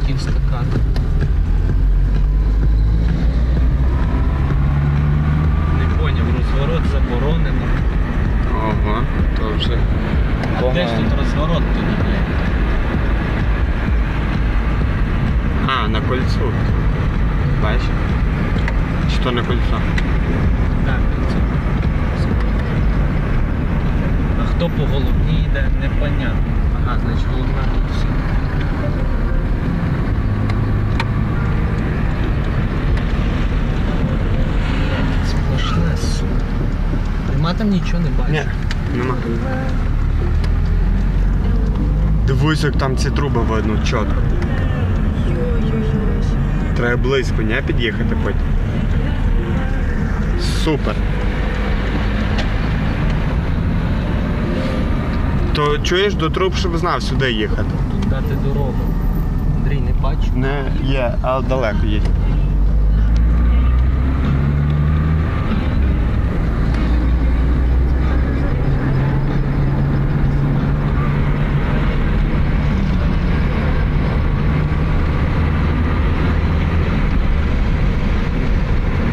летів стакан. Не поняв, розворот заборонено. Ага, то вже. А Погано. де ж тут розворот тоді, блядь? А, на кольцо? Бачиш? Чи то не кольцо? Так, це. А хто по головній йде, непонятно. Ага, значить головна тут все. Там нічого не бачу. Ні, нема. Дивись, як там ці труби видно, чітко. Треба близько, не під'їхати потім. Супер. То чуєш до труб, щоб знав сюди їхати. Тут дати дорогу. Андрій, не бачу. Не є, але далеко є.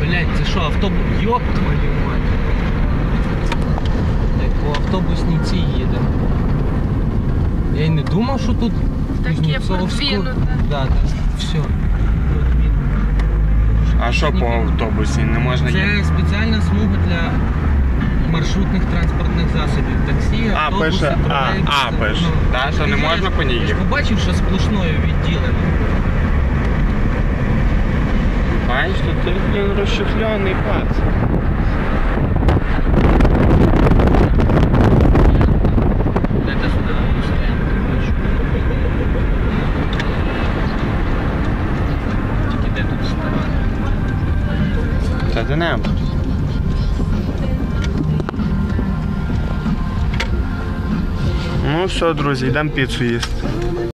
Блять, це що, автобус? Йоп твою мать. Як по автобусній цій їде. Я й не думав, що тут Таке продвинуте. Да, все. А що по автобусі? Не можна їхати? Це спеціальна смуга для маршрутних транспортних засобів. Таксі, А, автобуси, пише, а, тролейбуси. а, пише. Да, що не можна по ній Ти ж їхати? побачив, що сплошною відділено. Бачиш, тут ти, блін, розчехляний пац. Де сюди стоянка, бачу. Тільки де тут стара. Та де небо. Ну все, друзі, йдемо піцу їсти.